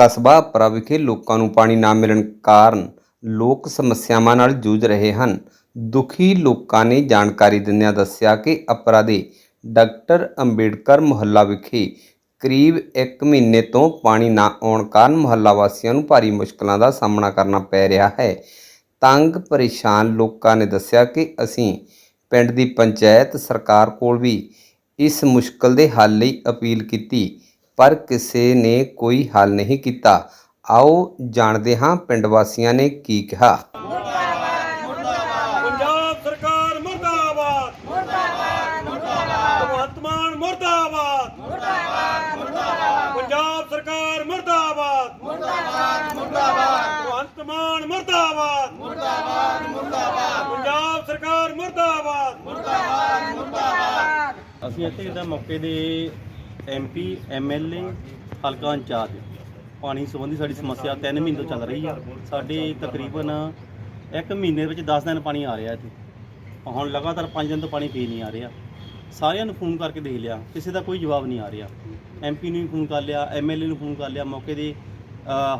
ਕਸਬਾ ਅਪਰਾ ਵਿਖੇ ਲੋਕਾਂ ਨੂੰ ਪਾਣੀ ਨਾ ਮਿਲਣ ਕਾਰਨ ਲੋਕ ਸਮੱਸਿਆਵਾਂ ਨਾਲ ਜੂਝ ਰਹੇ ਹਨ। ਦੁਖੀ ਲੋਕਾਂ ਨੇ ਜਾਣਕਾਰੀ ਦਿੰਦਿਆਂ ਦੱਸਿਆ ਕਿ ਅਪਰਾ ਦੇ ਡਾਕਟਰ ਅੰਬੇਡਕਰ ਮੁਹੱਲਾ ਵਿਖੇ ਕਰੀਬ 1 ਮਹੀਨੇ ਤੋਂ ਪਾਣੀ ਨਾ ਆਉਣ ਕਾਰਨ ਮੁਹੱਲਾ ਵਾਸੀਆਂ ਨੂੰ ਭਾਰੀ ਮੁਸ਼ਕਲਾਂ ਦਾ ਸਾਹਮਣਾ ਕਰਨਾ ਪੈ ਰਿਹਾ ਹੈ। ਤੰਗ ਪਰੇਸ਼ਾਨ ਲੋਕਾਂ ਨੇ ਦੱਸਿਆ ਕਿ ਅਸੀਂ ਪਿੰਡ ਦੀ ਪੰਚਾਇਤ ਸਰਕਾਰ ਕੋਲ ਵੀ ਇਸ ਮੁਸ਼ਕਲ ਦੇ ਹੱਲ ਲਈ ਅਪੀਲ ਕੀਤੀ। ਪਰ ਕਿਸੇ ਨੇ ਕੋਈ ਹੱਲ ਨਹੀਂ ਕੀਤਾ। ਆਓ ਜਾਣਦੇ ਹਾਂ ਪਿੰਡ ਵਾਸੀਆਂ ਨੇ ਕੀ ਕਿਹਾ। ਪੰਜਾਬ ਸਰਕਾਰ ਮੁਰਦਾਬਾਦ। ਮੁਰਦਾਬਾਦ ਮੁਰਦਾਬਾਦ। ਭਗਵੰਤ ਮਾਨ ਮੁਰਦਾਬਾਦ। ਮੁਰਦਾਬਾਦ ਮੁਰਦਾਬਾਦ। ਪੰਜਾਬ ਸਰਕਾਰ ਮੁਰਦਾਬਾਦ। ਮੁਰਦਾਬਾਦ ਮੁਰਦਾਬਾਦ। ਭਗਵੰਤ ਮਾਨ ਮੁਰਦਾਬਾਦ। ਮੁਰਦਾਬਾਦ ਮੁਰਦਾਬਾਦ। ਪੰਜਾਬ ਸਰਕਾਰ ਮੁਰਦਾਬਾਦ। ਅਸੀਂ ਇੱਥੇ ਇਹਦਾ ਮੌਕੇ ਦੇ ਐਮਪੀ ਐਮਐਲਏ ਹਲਕਾ ਇੰਚਾਰਜ। ਪਾਣੀ ਸੰਬੰਧੀ ਸਾਡੀ ਸਮੱਸਿਆ 3 ਮਹੀਨੇ ਤੋਂ ਚੱਲ ਰਹੀ ਆ। ਸਾਡੇ ਤਕਰੀਬਨ 1 ਮਹੀਨੇ ਵਿੱਚ 10 ਦਿਨ ਪਾਣੀ ਆ ਰਿਹਾ ਇੱਥੇ। ਹੁਣ ਲਗਾਤਾਰ 5 ਦਿਨ ਤੋਂ ਪਾਣੀ ਪੀ ਨਹੀਂ ਆ ਰਿਹਾ। ਸਾਰਿਆਂ ਨੂੰ ਫੋਨ ਕਰਕੇ ਦੇਖ ਲਿਆ। ਕਿਸੇ ਦਾ ਕੋਈ ਜਵਾਬ ਨਹੀਂ ਆ ਰਿਹਾ। ਐਮਪੀ ਨੂੰ ਵੀ ਫੋਨ ਕਰ ਲਿਆ ਐਮਐਲਏ ਨੂੰ ਫੋਨ ਕਰ ਲਿਆ, ਮੌਕੇ ਦੇ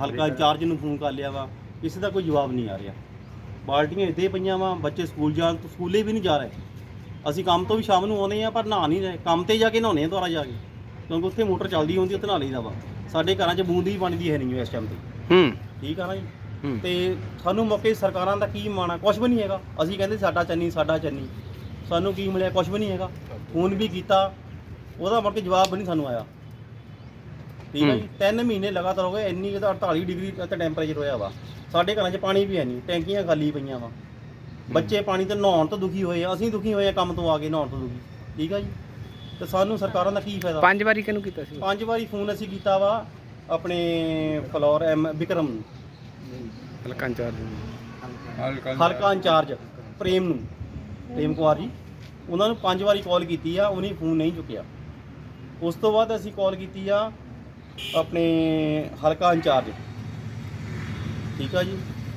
ਹਲਕਾ ਇੰਚਾਰਜ ਨੂੰ ਫੋਨ ਕਰ ਲਿਆ ਵਾ। ਕਿਸੇ ਦਾ ਕੋਈ ਜਵਾਬ ਨਹੀਂ ਆ ਰਿਹਾ। ਬਾਲਟੀਆਂ ਇੱਥੇ ਪਈਆਂ ਵਾ, ਬੱਚੇ ਸਕੂਲ ਜਾਣ ਤੋਂ ਸਕੂਲੇ ਵੀ ਨਹੀਂ ਜਾ ਰਹੇ। ਅਸੀਂ ਕੰਮ ਤੋਂ ਵੀ ਸ਼ਾਮ ਨੂੰ ਆਉਂਦੇ ਆ ਪਰ ਨਹਾ ਨਹੀਂ ਰਹੇ। ਕੰਮ ਤੇ ਜਾ ਕੇ ਨਹਾਉਣੇ ਆ ਦੁਆਰਾ ਜਾ ਕੇ। ਕਿਉਂਕਿ ਉੱਥੇ ਮੋਟਰ ਚੱਲਦੀ ਹੁੰਦੀ ਉੱਥੇ ਨਹਾ ਲਈਦਾ ਵਾ। ਸਾਡੇ ਘਰਾਂ 'ਚ ਬੂੰਦ ਵੀ ਪਾਣੀ ਦੀ ਹੈ ਨਹੀਂ ਇਸ ਟਾਈਮ ਤੇ। ਹੂੰ। ਠੀਕ ਆ ਨਾ ਜੀ। ਤੇ ਸਾਨੂੰ ਮੌਕੇ ਸਰਕਾਰਾਂ ਦਾ ਕੀ ਮਾਣਾ ਕੁਝ ਵੀ ਨਹੀਂ ਹੈਗਾ। ਅਸੀਂ ਕਹਿੰਦੇ ਸਾਡਾ ਚੰਨੀ ਸਾਡਾ ਚੰਨੀ। ਸਾਨੂੰ ਕੀ ਮਿਲਿਆ? ਕੁਝ ਵੀ ਨਹੀਂ ਹੈਗਾ। ਫੋਨ ਵੀ ਕੀਤਾ। ਉਹਦਾ ਮੁੜ ਕੇ ਜਵਾਬ ਵੀ ਨਹੀਂ ਸਾਨੂੰ ਆਇਆ। ਠੀਕ ਹੈ ਜੀ? ਤਿੰਨ ਮਹੀਨੇ ਲਗਾਤਾਰ ਹੋ ਗਏ ਇੰਨੀ ਜਿਹਦਾ 48 ਡਿਗਰੀ ਤੇ ਟੈਂਪਰੇਚਰ ਹੋਇਆ ਵਾ। ਸਾਡੇ ਘਰਾਂ 'ਚ ਪਾਣੀ ਵੀ ਹੈ ਨਹੀਂ। ਟੈਂਕੀਆਂ ਖਾਲੀ ਪਈਆਂ ਵਾ। ਬੱਚੇ ਪਾਣੀ ਤੋਂ ਨਹਾਉਣ ਤੋਂ ਦੁਖੀ ਹੋਏ ਆ। ਅਸੀਂ ਦੁਖੀ ਹੋਏ ਆ ਕੰਮ ਤੋਂ ਆ ਕੇ ਨਹਾਉਣ ਤੋਂ ਦੁਖੀ। ਠੀਕ ਆ ਜੀ? ਤੇ ਸਾਨੂੰ ਸਰਕਾਰਾਂ ਦਾ ਕੀ ਫਾਇਦਾ? ਪੰਜ ਵਾਰੀ ਕਿਹਨੂੰ ਕੀਤਾ ਸੀ? ਪੰਜ ਵਾਰੀ ਫੋਨ ਅਸੀਂ ਕੀਤਾ ਵਾ ਆਪਣੇ ਫਲੋਰ ਐਮ ਵਿਕਰਮ ਨੂੰ। ਹਲਕਾ ਇੰਚਾਰਜ ਹਲਕਾ ਇੰਚਾਰਜ ਪ੍ਰੇਮ ਨੂੰ। ਪ੍ਰੇਮ ਕੁਮਾਰ ਜੀ ਉਹਨਾਂ ਨੂੰ ਪੰਜ ਵਾਰੀ ਕਾਲ ਕੀਤੀ ਆ ਉਹਨੇ ਫੋਨ ਨਹੀਂ ਚੁੱਕਿਆ। ਉਸ ਤੋਂ ਬਾਅਦ ਅਸੀਂ ਕਾਲ ਕੀਤੀ ਆ ਆਪਣੇ ਹਲਕਾ ਇੰਚਾਰਜ। ਠੀਕ ਆ ਜੀ?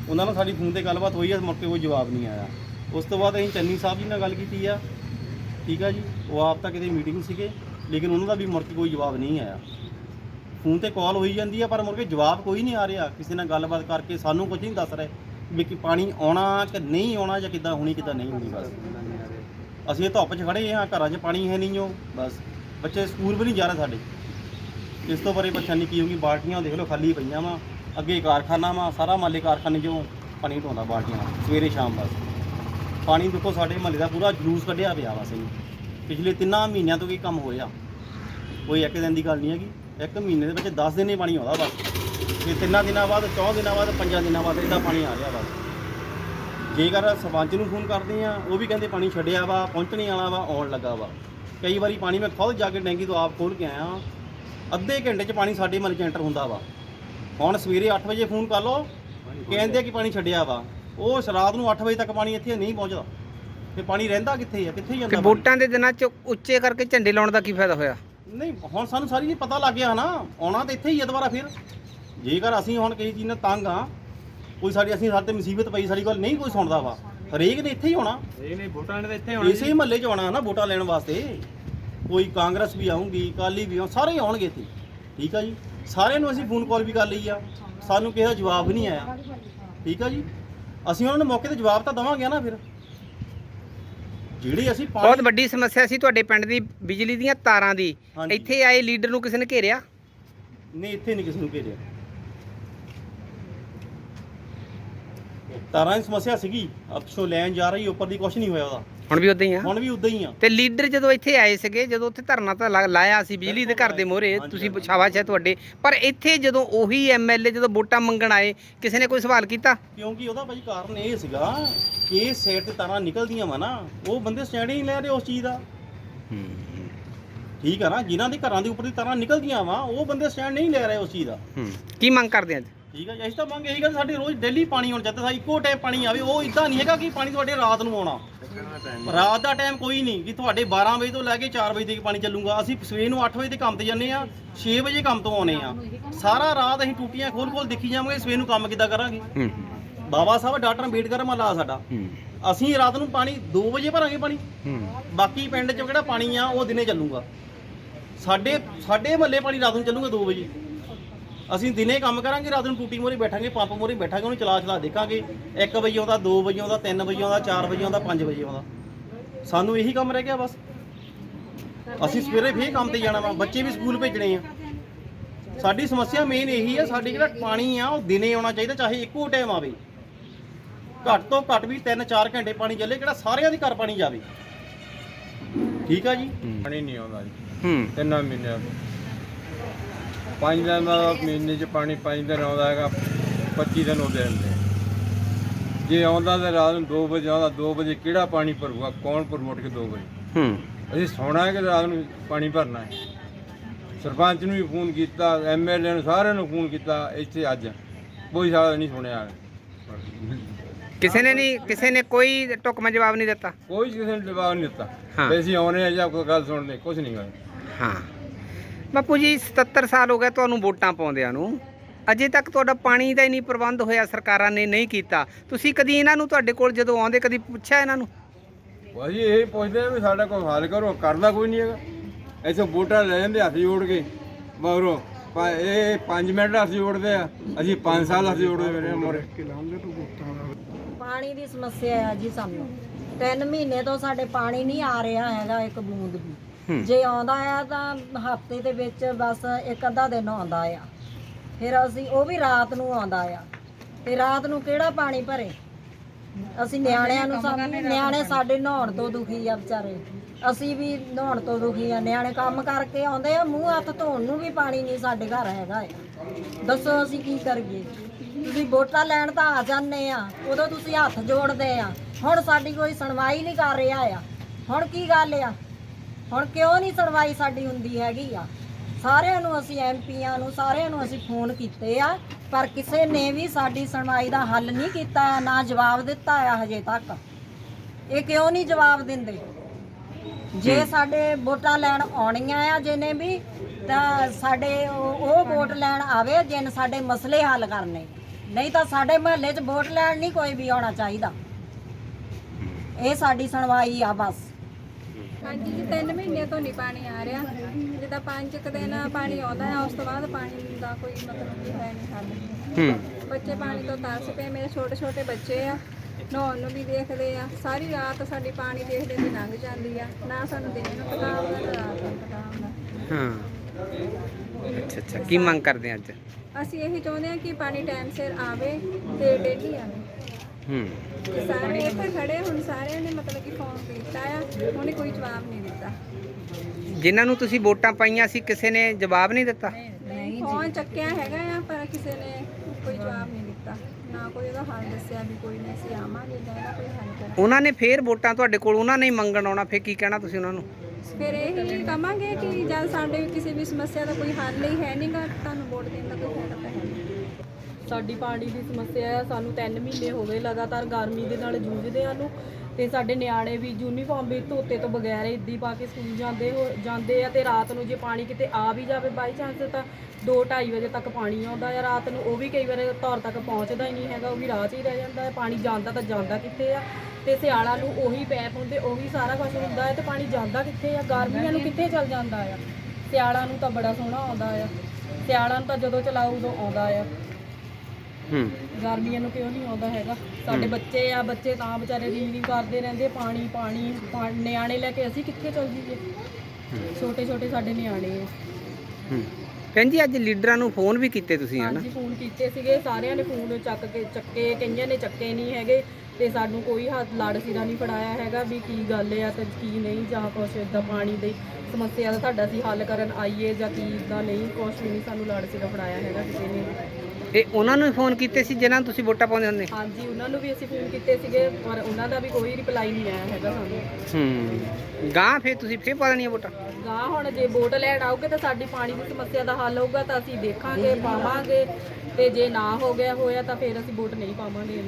ਉਹਨਾਂ ਨਾਲ ਸਾਡੀ ਫੋਨ ਤੇ ਗੱਲਬਾਤ ਹੋਈ ਆ ਮੁੜ ਕੇ ਕੋਈ ਜਵਾਬ ਨਹੀਂ ਆਇਆ। ਉਸ ਤੋਂ ਬਾਅਦ ਅਸੀਂ ਚੰਨੀ ਸਾਹਿਬ ਜੀ ਨਾਲ ਗੱਲ ਕੀਤੀ ਆ। ਠੀਕ ਆ ਜੀ, ਉਹ ਆਪ ਤਾਂ ਕਿਤੇ ਮੀਟਿੰਗ ਸੀਗੇ, ਲੇਕਿਨ ਉਹਨਾਂ ਦਾ ਵੀ ਮੁੜ ਕੇ ਕੋਈ ਜਵਾਬ ਨਹੀਂ ਆਇਆ। ਫੋਨ ਤੇ ਕਾਲ ਹੋਈ ਜਾਂਦੀ ਆ, ਪਰ ਮੁੜ ਕੇ ਜਵਾਬ ਕੋਈ ਨਹੀਂ ਆ ਰਿਹਾ। ਕਿਸੇ ਨਾਲ ਗੱਲਬਾਤ ਕਰਕੇ ਸਾਨੂੰ ਕੁਝ ਨਹੀਂ ਦੱਸ ਰਹੇ ਵੀ ਕਿ ਪਾਣੀ ਆਉਣਾ ਕਿ ਨਹੀਂ ਆਉਣਾ ਜਾਂ ਕਿੱਦਾਂ ਹੋਣੀ, ਕਿੱਦਾਂ ਨਹੀਂ ਹੋਣੀ, ਬਸ। ਅਸੀਂ ਇਹ ਧੁੱਪ 'ਚ ਖੜੇ ਹਾਂ, ਘਰਾਂ 'ਚ ਪਾਣੀ ਹੈ ਨਹੀਂ ਉਹ, ਬਸ। ਬੱਚੇ ਸਕੂਲ ਵੀ ਨਹੀਂ ਜਾ ਰਹੇ ਸਾਡੇ। ਇਸ ਤੋਂ ਪਰੇ ਪਰੇਸ਼ਾਨੀ ਕੀ ਹੋਊਗੀ? ਬਾਲਟੀਆਂ ਦੇਖ ਲਓ, ਖਾਲੀ ਪਈਆਂ ਵਾ। ਅੱਗੇ ਕਾਰਖਾਨਾ ਵਾ, ਸਾਰਾ ਮਾਲੇ ਕਾਰਖਾਨੇ 'ਚੋਂ ਪਾਣੀ ਢੋਂਦਾ ਬਾਲਟੀਆਂ, ਸਵੇਰੇ ਸ਼ਾਮ ਬਸ। ਪਾਣੀ ਦੇਖੋ ਸਾਡੇ ਮਹੱਲੇ ਦਾ ਪੂਰਾ ਜਲੂਸ ਕੱਢਿਆ ਪਿਆ ਵਾ ਅਸੀਂ ਪਿਛਲੇ ਤਿੰਨਾਂ ਮਹੀਨਿਆਂ ਤੋਂ ਕੀ ਕੰਮ ਹੋਇਆ। ਕੋਈ ਇੱਕ ਦਿਨ ਦੀ ਗੱਲ ਨਹੀਂ ਹੈਗੀ। ਇੱਕ ਮਹੀਨੇ ਦੇ ਵਿੱਚ 10 ਦਿਨ ਹੀ ਪਾਣੀ ਆਉਂਦਾ ਬਸ ਤੇ ਤਿੰਨਾਂ ਦਿਨਾਂ ਬਾਅਦ ਚੌਂ ਦਿਨਾਂ ਬਾਅਦ ਪੰਜਾਂ ਦਿਨਾਂ ਬਾਅਦ ਇਹਦਾ ਪਾਣੀ ਆ ਰਿਹਾ ਬਸ ਜੇਕਰ ਸਰਪੰਚ ਨੂੰ ਫੋਨ ਕਰਦੇ ਆ ਉਹ ਵੀ ਕਹਿੰਦੇ ਪਾਣੀ ਛੱਡਿਆ ਵਾ ਪਹੁੰਚਣੇ ਵਾਲਾ ਵਾ ਆਉਣ ਲੱਗਾ ਵਾ। ਕਈ ਵਾਰੀ ਪਾਣੀ ਮੈਂ ਖੁਦ ਜਾ ਕੇ ਟੈਂਕੀ ਤੋਂ ਆਪ ਖੋਲ ਕੇ ਆਇਆ ਅੱਧੇ ਘੰਟੇ 'ਚ ਪਾਣੀ ਸਾਡੇ ਮਹੱਲੇ 'ਚ ਐਂਟਰ ਹੁੰਦਾ ਵਾ। ਹੁਣ ਸਵੇਰੇ 8 ਵਜੇ ਫੋਨ ਕਰ ਲਓ। ਕਹਿੰਦੇ ਕਿ ਪਾਣੀ ਛੱਡਿਆ ਵਾ। ਉਹ ਰਾਤ ਨੂੰ 8 ਵਜੇ ਤੱਕ ਪਾਣੀ ਇੱਥੇ ਨਹੀਂ ਪਹੁੰਚਦਾ। ਤੇ ਪਾਣੀ ਰਹਿੰਦਾ ਕਿੱਥੇ ਆ? ਕਿੱਥੇ ਜਾਂਦਾ ਤੇ ਪਾਣੀ? ਵੋਟਾਂ ਦੇ ਦਿਨਾਂ 'ਚ ਉੱਚੇ ਕਰਕੇ ਝੰਡੇ ਲਾਉਣ ਦਾ ਕੀ ਫਾਇਦਾ ਹੋਇਆ? ਨਹੀਂ ਹੁਣ ਸਾਨੂੰ ਸਾਰੀ ਨਹੀਂ ਪਤਾ ਲੱਗ ਗਿਆ ਨਾ ਆਉਣਾ ਤੇ ਇੱਥੇ ਹੀ ਆ ਦੁਬਾਰਾ ਫਿਰ। ਜੇਕਰ ਅਸੀਂ ਹੁਣ ਕਿਸੇ ਚੀਜ਼ ਨਾਲ ਤੰਗ ਆ ਕੋਈ ਸਾਡੀ ਅਸੀਂ ਸਾਡੇ ਤੇ ਮੁਸੀਬਤ ਪਈ ਸਾਡੀ ਗੱਲ ਨਹੀਂ ਕੋਈ ਸੁਣਦਾ ਵਾ। ਹਰੇਕ ਨੇ ਇੱਥੇ ਹੀ ਆਉਣਾ। ਇਹ ਨਹੀਂ ਵੋਟਾਂ ਨੇ ਤਾਂ ਇੱਥੇ ਇਸੇ ਹੀ ਮਹੱਲੇ 'ਚ ਆਉਣਾ ਨਾ ਵੋਟਾਂ ਲੈਣ ਵਾਸਤੇ। ਕੋਈ ਕਾਂਗਰਸ ਵੀ ਆਉਂਗੀ ਕਾਲੀ ਵੀ ਆਉਂ ਸਾਰੇ ਹੀ ਆਉਣਗੇ ਇੱਥੇ। ਠੀਕ ਆ ਜੀ? ਸਾਰਿਆਂ ਨੂੰ ਅਸੀਂ ਫੋਨ ਕਾਲ ਵੀ ਕਰ ਲਈ ਆ। ਸਾਨੂੰ ਕਿਸੇ ਦਾ ਜਵਾਬ ਨਹੀਂ ਆਇਆ। ਠੀਕ ਆ ਜੀ? ਅਸੀਂ ਉਹਨਾਂ ਨੂੰ ਮੌਕੇ ਤੇ ਜਵਾਬ ਤਾਂ ਦਵਾਂਗੇ ਨਾ ਫਿਰ। ਜਿਹੜੀ ਅਸੀਂ ਬਹੁਤ ਪਾਣੀ ਵੱਡੀ ਸਮੱਸਿਆ ਸੀ ਤੁਹਾਡੇ ਪਿੰਡ ਦੀ ਬਿਜਲੀ ਦੀਆਂ ਤਾਰਾਂ ਦੀ। ਹਾਂਜੀ। ਇੱਥੇ ਆਏ ਲੀਡਰ ਨੂੰ ਕਿਸੇ ਨੇ ਘੇਰਿਆ? ਨਹੀਂ ਇੱਥੇ ਨਹੀਂ ਕਿਸੇ ਨੂੰ ਭੇਜਿਆ ਤਾਰਾਂ ਦੀ ਸਮੱਸਿਆ ਸੀਗੀ। ਅਪਸ਼ੋ ਲੈਣ ਜਾ ਰਹੀ ਉੱਪਰ ਦੀ ਕੁਝ ਨਹੀਂ ਹੋਇਆ ਉਹਦਾ। ਹੁਣ ਵੀ ਉਦਾਂ ਹੀ ਆ। ਹੁਣ ਵੀ ਉਦਾਂ ਹੀ ਆ। ਤੇ ਲੀਡਰ ਜਦੋਂ ਇੱਥੇ ਆਏ ਸੀਗੇ ਜਦੋਂ ਉੱਥੇ ਧਰਨਾ ਤਾਂ ਲਾ- ਲਾਇਆ ਸੀ ਬਿਜਲੀ ਦੇ ਘਰ ਦੇ ਮੋਹਰੇ ਤੁਸੀਂ। ਸ਼ਾਬਾਸ਼ ਹੈ ਤੁਹਾਡੇ। ਪਰ ਇੱਥੇ ਜਦੋਂ ਉਹੀ ਐਮਐਲਏ ਜਦੋਂ ਵੋਟਾਂ ਮੰਗਣ ਆਏ ਕਿਸੇ ਨੇ ਕੋਈ ਸਵਾਲ ਕੀਤਾ? ਕਿਉਂਕਿ ਉਹਦਾ ਭਾਈ ਕਾਰਨ ਇਹ ਸੀਗਾ ਕਿ ਇਹ ਸਾਈਡ ਤੇ ਤਾਰਾਂ ਨਿਕਲਦੀਆਂ ਵਾ ਨਾ ਉਹ ਬੰਦੇ ਸਟੈਂਡ ਹੀ ਨਹੀਂ ਲੈ ਰਹੇ ਉਸ ਚੀਜ਼ ਦਾ। ਠੀਕ ਆ ਨਾ ਜਿਨ੍ਹਾਂ ਦੇ ਘਰਾਂ ਦੇ ਉੱਪਰ ਦੀ ਤਾਰਾਂ ਨਿਕਲਦੀਆਂ ਵਾ ਉਹ ਬੰਦੇ ਸਟੈਂਡ ਨਹੀਂ ਲੈ ਰਹੇ ਉਸ ਚੀਜ਼ ਦਾ। ਕੀ ਮੰਗ ਕਰਦੇ ਅੱਜ? ਠੀਕ ਆ ਜੀ, ਅਸੀਂ ਤਾਂ ਮੰਗ ਇਹੀ ਗੱਲ ਸਾਡੀ ਰੋਜ਼ ਡੇਲੀ ਪਾਣੀ ਆਉਣ ਚਾਹੀਦਾ ਸਾਡੀ ਇੱਕੋ ਟਾਈਮ ਪਾਣੀ ਆਵੇ ਉਹ ਇਦਾਂ ਨਹੀਂ ਹੈਗਾ ਕਿ ਪਾਣੀ ਤੁਹਾਡੇ ਰਾਤ ਨੂੰ ਆਉਣਾ। ਰਾਤ ਦਾ ਟਾਈਮ ਕੋਈ ਨਹੀਂ ਕਿ ਤੁਹਾਡੇ 12 ਵਜੇ ਤੋਂ ਲੈ ਕੇ 4 ਵਜੇ ਤੱਕ ਪਾਣੀ ਚੱਲੂਗਾ। ਅਸੀਂ ਸਵੇਰ ਨੂੰ 8 ਵਜੇ ਤੇ ਕੰਮ ਤੇ ਜਾਂਦੇ ਆ 6 ਵਜੇ ਕੰਮ ਤੋਂ ਆਉਨੇ ਆ ਸਾਰਾ ਰਾਤ ਅਸੀਂ ਟੂਟੀਆਂ ਖੋਲ ਖੋਲ ਦੇਖੀ ਜਾਵਾਂਗੇ ਸਵੇਰ ਨੂੰ ਕੰਮ ਕਿੱਦਾਂ ਕਰਾਂਗੇ। ਹੂੰ। ਬਾਬਾ ਸਾਹਿਬ ਡਾਕਟਰ ਅੰਬੇਡਕਰ ਮਹੱਲਾ ਸਾਡਾ। ਹੂੰ। ਅਸੀਂ ਰਾਤ ਨੂੰ ਪਾਣੀ 2 ਵਜੇ ਭਰਾਂਗੇ ਪਾਣੀ। ਹੂੰ। ਬਾਕੀ ਪਿੰਡ 'ਚ ਕਿਹੜਾ ਪਾਣੀ ਆ ਉਹ ਦਿਨੇ ਚੱਲੂਗਾ। ਸਾਡੇ ਸਾਡੇ ਮਹੱਲੇ ਪਾਣੀ ਰਾਤ ਨੂੰ ਚੱਲੂਗਾ 2 ਵਜੇ। ਅਸੀਂ ਦਿਨੇ ਕੰਮ ਕਰਾਂਗੇ ਰਾਤ ਨੂੰ ਟੂਟੀ ਮੋਰੀ ਬੈਠਾਂਗੇ ਪੰਪ ਮੋਰੀ ਬੈਠਾਂਗੇ ਉਹਨੂੰ ਚਲਾ ਚਲਾ ਦੇਖਾਂਗੇ। 1 ਵਜੇ ਆਉਂਦਾ 2 ਵਜੇ ਆਉਂਦਾ 3 ਵਜੇ ਆਉਂਦਾ 4 ਵਜੇ ਆਉਂਦਾ 5 ਵਜੇ ਆਉਂਦਾ। ਸਾਨੂੰ ਇਹੀ ਕੰਮ ਰਹਿ ਗਿਆ ਬਸ। ਅਸੀਂ ਸਵੇਰੇ ਫੇਰ ਕੰਮ ਤੇ ਜਾਣਾ ਵਾ ਬੱਚੇ ਵੀ ਸਕੂਲ ਭੇਜਣੇ ਆ। ਸਾਡੀ ਸਮੱਸਿਆ ਮੇਨ ਇਹੀ ਆ ਸਾਡੀ ਜਿਹੜਾ ਪਾਣੀ ਆ ਉਹ ਦਿਨੇ ਆਉਣਾ ਚਾਹੀਦਾ ਚਾਹੇ ਇੱਕੋ ਟਾਈਮ ਆਵੇ। ਘੱਟ ਤੋਂ ਘੱਟ ਵੀ 3-4 ਘੰਟੇ ਪਾਣੀ ਚੱਲੇ ਜਿਹੜਾ ਸਾਰਿਆਂ ਦੇ ਘਰ ਪਾਣੀ ਜਾਵੇ। ਠੀਕ ਆ ਜੀ? ਪਾਣੀ ਨਹੀਂ ਆਉਂਦਾ ਜੀ। ਹੂੰ। ਤਿੰਨਾਂ ਮਹੀਨਿਆਂ ਤੋਂ। ਪੰਜ ਦਿਨ ਦਾ ਮਹੀਨੇ 'ਚ ਪਾਣੀ ਪੰਜ ਦਿਨ ਆਉਂਦਾ ਹੈਗਾ 25 ਦਿਨ ਉਹਦੇ ਹੁੰਦੇ। ਜੇ ਆਉਂਦਾ ਤਾਂ ਰਾਤ ਨੂੰ 2 ਵਜੇ ਆਉਂਦਾ 2 ਵਜੇ ਕਿਹੜਾ ਪਾਣੀ ਭਰੂਗਾ ਕੌਣ ਉੱਠ ਕੇ 2 ਵਜੇ? ਹੂੰ। ਅਸੀਂ ਸੌਣਾ ਹੈ ਕਿ ਰਾਤ ਨੂੰ ਪਾਣੀ ਭਰਨਾ ਹੈ? ਸਰਪੰਚ ਨੂੰ ਵੀ ਫੋਨ ਕੀਤਾ ਐਮਐਲਏ ਨੂੰ ਸਾਰਿਆਂ ਨੂੰ ਫੋਨ ਕੀਤਾ ਇੱਥੇ ਅੱਜ। ਕੋਈ ਸਾਡਾ ਨਹੀਂ ਸੁਣਿਆ। ਕਿਸੇ ਨੇ ਨਹੀਂ ਕਿਸੇ ਨੇ ਕੋਈ ਟੁਕਮਾ ਜਵਾਬ ਨਹੀਂ ਦਿੱਤਾ? ਕੋਈ ਕਿਸੇ ਨੇ ਜਵਾਬ ਨਹੀਂ ਦਿੱਤਾ। ਹਾਂ। ਵੀ ਅਸੀਂ ਆਉਣੇ ਆ ਜਾਂ ਕੋਈ ਗੱਲ ਸੁਣਦੇ ਕੁਝ ਨਹੀਂ ਹਾਂ। ਬਾਪੂ ਜੀ 77 ਸਾਲ ਹੋ ਗਏ ਤੁਹਾਨੂੰ ਵੋਟਾਂ ਪਾਉਂਦਿਆਂ ਨੂੰ। ਅਜੇ ਤੱਕ ਤੁਹਾਡਾ ਪਾਣੀ ਦਾ ਹੀ ਨਹੀਂ ਪ੍ਰਬੰਧ ਹੋਇਆ ਸਰਕਾਰਾਂ ਨੇ ਨਹੀਂ ਕੀਤਾ। ਤੁਸੀਂ ਕਦੀ ਇਹਨਾਂ ਨੂੰ ਤੁਹਾਡੇ ਕੋਲ ਜਦੋਂ ਆਉਂਦੇ ਕਦੀ ਪੁੱਛਿਆ ਇਹਨਾਂ ਨੂੰ? ਅਸੀਂ ਇਹ ਪੁੱਛਦੇ ਆ ਵੀ ਸਾਡਾ ਕੋਈ ਹੱਲ ਕਰੋ ਕਰਦਾ ਕੋਈ ਨਹੀਂ ਹੈਗਾ। ਐਸੋ ਵੋਟਾਂ ਲੈ ਜਾਂਦੇ ਹੱਥ ਜੋੜ ਕੇ। ਮਗਰੋਂ ਪਾ- ਇਹ 5 ਮਿੰਟ ਹੱਥ ਜੋੜਦੇ ਆ। ਅਸੀਂ 5 ਸਾਲ ਹੱਥ ਜੋੜਦੇ ਮੇਰੇ ਮੋਰੇ। ਪਾਣੀ ਦੀ ਸਮੱਸਿਆ ਹੈ ਜੀ ਸਾਨੂੰ। ਤਿੰਨ ਮਹੀਨੇ ਤੋਂ ਸਾਡੇ ਪਾਣੀ ਨਹੀਂ ਆ ਰਿਹਾ ਹੈਗਾ ਇੱਕ ਬੂੰਦ ਵੀ। ਜੇ ਆਉਂਦਾ ਆ ਤਾਂ ਹਫ਼ਤੇ ਦੇ ਵਿੱਚ ਬਸ ਇੱਕ ਅੱਧਾ ਦਿਨ ਆਉਂਦਾ ਆ। ਫਿਰ ਅਸੀਂ ਉਹ ਵੀ ਰਾਤ ਨੂੰ ਆਉਂਦਾ ਆ। ਤੇ ਰਾਤ ਨੂੰ ਕਿਹੜਾ ਪਾਣੀ ਭਰੇ? ਅਸੀਂ ਨਿਆਣਿਆਂ ਨੂੰ ਸਾਨੂੰ ਨਿਆਣੇ ਸਾਡੇ ਨਹਾਉਣ ਤੋਂ ਦੁਖੀ ਆ ਵਿਚਾਰੇ। ਅਸੀਂ ਵੀ ਨਹਾਉਣ ਤੋਂ ਦੁਖੀ ਆ। ਨਿਆਣੇ ਕੰਮ ਕਰਕੇ ਆਉਂਦੇ ਆ ਮੂੰਹ ਹੱਥ ਧੋਣ ਨੂੰ ਵੀ ਪਾਣੀ ਨਹੀਂ ਸਾਡੇ ਘਰ ਹੈਗਾ ਆ। ਦੱਸੋ ਅਸੀਂ ਕੀ ਕਰੀਏ? ਤੁਸੀਂ ਵੋਟਾਂ ਲੈਣ ਤਾਂ ਆ ਜਾਂਦੇ ਆ। ਉਦੋਂ ਤੁਸੀਂ ਹੱਥ ਜੋੜਦੇ ਆ। ਹੁਣ ਸਾਡੀ ਕੋਈ ਸੁਣਵਾਈ ਨਹੀਂ ਕਰ ਰਿਹਾ ਆ। ਹੁਣ ਕੀ ਗੱਲ ਆ? ਹੁਣ ਕਿਉਂ ਨਹੀਂ ਸੁਣਵਾਈ ਸਾਡੀ ਹੁੰਦੀ ਹੈਗੀ ਆ? ਸਾਰਿਆਂ ਨੂੰ ਅਸੀਂ ਐਮਪੀਆਂ ਨੂੰ ਸਾਰਿਆਂ ਨੂੰ ਅਸੀਂ ਫੋਨ ਕੀਤੇ ਆ ਪਰ ਕਿਸੇ ਨੇ ਵੀ ਸਾਡੀ ਸੁਣਵਾਈ ਦਾ ਹੱਲ ਨਹੀਂ ਕੀਤਾ ਨਾ ਜਵਾਬ ਦਿੱਤਾ ਆ ਹਜੇ ਤੱਕ। ਇਹ ਕਿਉਂ ਨਹੀਂ ਜਵਾਬ ਦਿੰਦੇ? ਜੇ ਸਾਡੇ ਵੋਟਾਂ ਲੈਣ ਆਉਣੀਆਂ ਆ ਜਿਹਨੇ ਵੀ ਤਾਂ ਸਾਡੇ ਉਹ ਉਹ ਵੋਟ ਲੈਣ ਆਵੇ ਜਿਨ ਸਾਡੇ ਮਸਲੇ ਹੱਲ ਕਰਨੇ। ਨਹੀਂ ਤਾਂ ਸਾਡੇ ਮਹੱਲੇ 'ਚ ਵੋਟ ਲੈਣ ਨਹੀਂ ਕੋਈ ਵੀ ਆਉਣਾ ਚਾਹੀਦਾ। ਇਹ ਸਾਡੀ ਸੁਣਵਾਈ ਆ ਬਸ। ਹਾਂਜੀ ਜੀ ਤਿੰਨ ਮਹੀਨੇ ਤੋਂ ਨਹੀਂ ਪਾਣੀ ਆ ਰਿਹਾ। ਜਿੱਦਾਂ ਪੰਜ ਕੁ ਦਿਨ ਪਾਣੀ ਆਉਂਦਾ ਹੈ ਉਸ ਤੋਂ ਬਾਅਦ ਪਾਣੀ ਦਾ ਕੋਈ ਮਤਲਬ ਨਹੀਂ ਹੈ ਨਹੀਂ ਹੱਲ। ਹੂੰ। ਬੱਚੇ ਪਾਣੀ ਤੋਂ ਤਰਸ ਪਏ ਮੇਰੇ ਛੋਟੇ ਛੋਟੇ ਬੱਚੇ ਆ ਨਹਾਉਣ ਨੂੰ ਵੀ ਦੇਖਦੇ ਆ। ਸਾਰੀ ਰਾਤ ਸਾਡੀ ਪਾਣੀ ਦੇਖਦੇ ਦੀ ਲੰਘ ਜਾਂਦੀ ਆ। ਨਾ ਸਾਨੂੰ ਦਿਨ ਨੂੰ ਪਤਾ ਹੁੰਦਾ ਨਾ ਰਾਤ ਨੂੰ ਪਤਾ ਹੁੰਦਾ। ਹਾਂ। ਅੱਛਾ ਅੱਛਾ। ਕੀ ਮੰਗ ਕਰਦੇ ਆ ਅੱਜ? ਅਸੀਂ ਇਹੀ ਚਾਹੁੰਦੇ ਆ ਕਿ ਪਾਣੀ ਟਾਈਮ ਸਿਰ ਆਵੇ ਤੇ ਡੇਲੀ ਆਵੇ। ਹੂੰ। ਤੇ ਸਾਰੇ ਇੱਥੇ ਖੜੇ ਹੁਣ ਸਾਰਿਆਂ ਨੇ ਮਤਲਬ ਕਿ ਫੋਨ ਕੀਤਾ ਆ ਉਹਨੇ ਕੋਈ ਜਵਾਬ ਨਹੀਂ ਦਿੱਤਾ। ਜਿਨ੍ਹਾਂ ਨੂੰ ਤੁਸੀਂ ਵੋਟਾਂ ਪਾਈਆਂ ਸੀ ਕਿਸੇ ਨੇ ਜਵਾਬ ਨਹੀਂ ਦਿੱਤਾ? ਨਹੀਂ ਫੋਨ ਚੱਕਿਆ ਹੈਗਾ ਆ ਪਰ ਕਿਸੇ ਨੇ ਕੋਈ ਜਵਾਬ ਨਹੀਂ ਦਿੱਤਾ। ਨਾ ਕੋਈ ਉਹਦਾ ਹੱਲ ਦੱਸਿਆ ਵੀ ਕੋਈ ਨਹੀਂ ਅਸੀਂ ਆਵਾਂਗੇ ਜਾਂ ਇਹਦਾ ਕੋਈ ਹੱਲ ਕਰਾਂਗੇ। ਉਹਨਾਂ ਨੇ ਫੇਰ ਵੋਟਾਂ ਤੁਹਾਡੇ ਕੋਲ ਉਹਨਾਂ ਨੇ ਹੀ ਮੰਗਣ ਆਉਣਾ ਫੇਰ ਕੀ ਕਹਿਣਾ ਤੁਸੀਂ ਉਹਨਾਂ ਨੂੰ? ਫਿਰ ਇਹ ਕਵਾਂਗੇ ਕਿ ਜਦ ਸਾਡੇ ਕਿਸੇ ਵੀ ਸਮੱਸਿਆ ਦਾ ਕੋਈ ਹੱਲ ਹੀ ਹੈ ਨਹੀਂਗਾ ਤੁਹਾਨੂੰ ਵੋਟ ਦੇਣ ਦਾ ਕੋਈ ਫਾਇਦਾ ਤਾਂ ਹੈ ਨਹੀਂ ਸਾਡੀ ਪਾਣੀ ਦੀ ਸਮੱਸਿਆ ਹੈ ਸਾਨੂੰ 3 ਮਹੀਨੇ ਹੋ ਗਏ ਲਗਾਤਾਰ ਗਰਮੀ ਦੇ ਨਾਲ ਜੂਝਦੇ ਹਨ ਤੇ ਸਾਡੇ ਨਿਆਣੇ ਵੀ ਯੂਨੀਫਾਰਮ ਵੀ ਧੋਤੇ ਤੋਂ ਬਗੈਰ ਇੱਦੀ ਪਾ ਕੇ ਸਕੂਲ ਜਾਂਦੇ ਹੋ, ਜਾਂਦੇ ਆ ਤੇ ਰਾਤ ਨੂੰ ਜੇ ਪਾਣੀ ਕਿਤੇ ਆ ਵੀ ਜਾਵੇ ਬਾਈ ਚਾਂਸ ਤਾਂ 2:30 ਵਜੇ ਤੱਕ ਪਾਣੀ ਆਉਂਦਾ ਆ, ਰਾਤ ਨੂੰ ਉਹ ਵੀ ਕਈ ਵਾਰ ਤੌਰ ਤੱਕ ਪਹੁੰਚਦਾ ਹੀ ਨਹੀਂ ਹੈਗਾ, ਉਹ ਵੀ ਰਾਹ 'ਚ ਹੀ ਰਹਿ ਜਾਂਦਾ ਹੈ ਪਾਣੀ ਜਾਂਦਾ ਤਾਂ ਜਾਂਦਾ ਕਿੱਥੇ ਆ ਤੇ ਸਿਆਲਾਂ ਨੂੰ ਉਹੀ ਪੈਪ ਹੁੰਦੇ, ਉਹੀ ਸਾਰਾ ਕੁਝ ਹੁੰਦਾ ਹੈ ਤੇ ਪਾਣੀ ਜਾਂਦਾ ਕਿੱਥੇ ਆ, ਗਰਮੀਆਂ ਨੂੰ ਕਿੱਥੇ ਚੱਲ ਜਾਂਦਾ ਆ? ਸਿਆਲਾਂ ਨੂੰ ਤਾਂ ਬੜਾ ਸੋਹਣਾ ਆਉਂਦਾ ਆ, ਸਿਆਲਾਂ ਨੂੰ ਤਾਂ ਜਦੋਂ ਚਲਾਓ ਉਦੋਂ ਆਉਂਦਾ ਆ। ਹੂੰ। ਗਰਮੀਆਂ ਨੂੰ ਕਿਉਂ ਨਹੀਂ ਆਉਂਦਾ ਹੈਗਾ? ਸਾਡੇ ਬੱਚੇ ਆ ਬੱਚੇ ਤਾਂ ਵਿਚਾਰੇ ਰੀਵਿੰਗ ਕਰਦੇ ਰਹਿੰਦੇ ਪਾਣੀ ਪਾਣੀ ਪਾ- ਨਿਆਣੇ ਲੈ ਕੇ ਅਸੀਂ ਕਿੱਥੇ ਚੱਲ ਜੀਏ ਛੋਟੇ ਛੋਟੇ ਸਾਡੇ ਨਿਆਣੇ ਆ। ਹੂੰ। ਭੈਣ ਜੀ ਅੱਜ ਲੀਡਰਾਂ ਨੂੰ ਫੋਨ ਵੀ ਕੀਤੇ ਤੁਸੀਂ ਹਨਾ ਹਾਂਜੀ ਫੋਨ ਕੀਤੇ ਸੀਗੇ। ਸਾਰਿਆਂ ਨੇ ਫੋਨ ਚੱਕ ਕੇ ਚੱਕੇ ਕਈਆਂ ਨੇ ਚੱਕੇ ਨਹੀਂ ਹੈਗੇ। ਤੇ ਸਾਨੂੰ ਕੋਈ ਹੱਥ ਲੜ ਸਿਰਾ ਨਹੀਂ ਫੜਾਇਆ ਹੈਗਾ ਵੀ ਕੀ ਗੱਲ ਆ ਤੇ ਕੀ ਨਹੀਂ ਜਾਂ ਕੁਛ ਇਦਾਂ ਪਾਣੀ ਦੀ ਸਮੱਸਿਆ ਦਾ ਤੁਹਾਡਾ ਅਸੀਂ ਹੱਲ ਕਰਨ ਆਈਏ ਜਾਂ ਕੀ ਇਦਾਂ ਨਹੀਂ ਕੁਛ ਵੀ ਨਹੀਂ ਸਾਨੂੰ ਲੜ ਸਿਰਾ ਫੜਾਇਆ ਹੈਗਾ ਕਿਸੇ ਨੇ। ਇਹ ਉਹਨਾਂ ਨੂੰ ਫੋਨ ਕੀਤੇ ਸੀ ਜਿਨ੍ਹਾਂ ਨੂੰ ਤੁਸੀਂ ਵੋਟਾਂ ਪਾਉਂਦੇ ਹੁੰਦੇ? ਹਾਂਜੀ ਉਹਨਾਂ ਨੂੰ ਵੀ ਅਸੀਂ ਫੋਨ ਕੀਤੇ ਸੀਗੇ ਪਰ ਉਹਨਾਂ ਦਾ ਵੀ ਕੋਈ ਰਿਪਲਾਈ ਨਹੀਂ ਆਇਆ ਹੈਗਾ ਸਾਨੂੰ। ਹੂੰ। ਗਾਂ ਫੇਰ ਤੁਸੀਂ ਫੇਰ ਪਾ ਦੇਣੀਆਂ ਵੋਟਾਂ? ਗਾਂ ਹੁਣ ਜੇ ਵੋਟ ਲੈਣ ਆਓਗੇ ਤਾਂ ਸਾਡੀ ਪਾਣੀ ਦੀ ਸਮੱਸਿਆ ਦਾ ਹੱਲ ਹੋਊਗਾ ਤਾਂ ਅਸੀਂ ਦੇਖਾਂਗੇ ਪਾਵਾਂਗੇ ਤੇ ਜੇ ਨਾ ਹੋ ਗਿਆ ਹੋਇਆ ਤਾਂ ਫਿਰ ਅਸੀਂ ਵੋਟ ਨਹੀਂ ਪਾਵਾਂਗੇ।